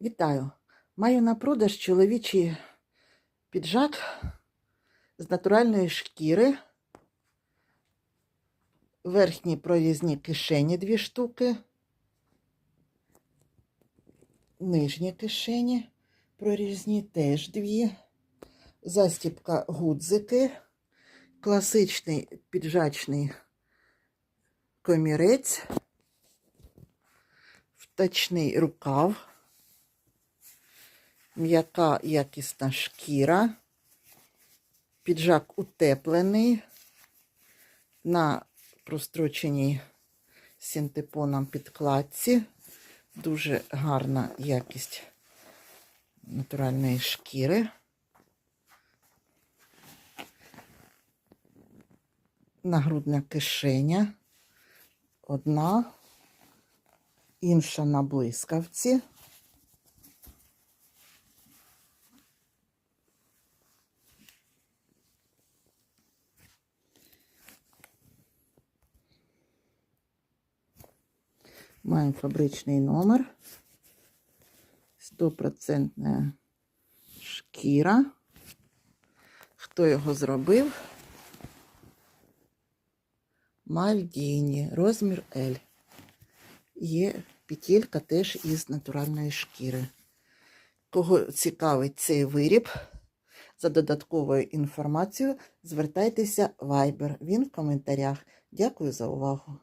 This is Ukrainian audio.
Вітаю! Маю на продаж чоловічий піджак з натуральної шкіри. Верхні прорізні кишені дві штуки. Нижні кишені прорізні теж дві. Застіпка гудзики. Класичний піджачний комірець. Втачний рукав м'яка якісна шкіра, піджак утеплений на простроченій синтепоном підкладці. Дуже гарна якість натуральної шкіри. Нагрудна кишеня. Одна, інша на блискавці. Маємо фабричний номер. Стопроцентна шкіра. Хто його зробив? Мальдіні, розмір L. Є петелька теж із натуральної шкіри. Кого цікавить цей виріб, за додатковою інформацією звертайтеся в Viber. Він в коментарях. Дякую за увагу.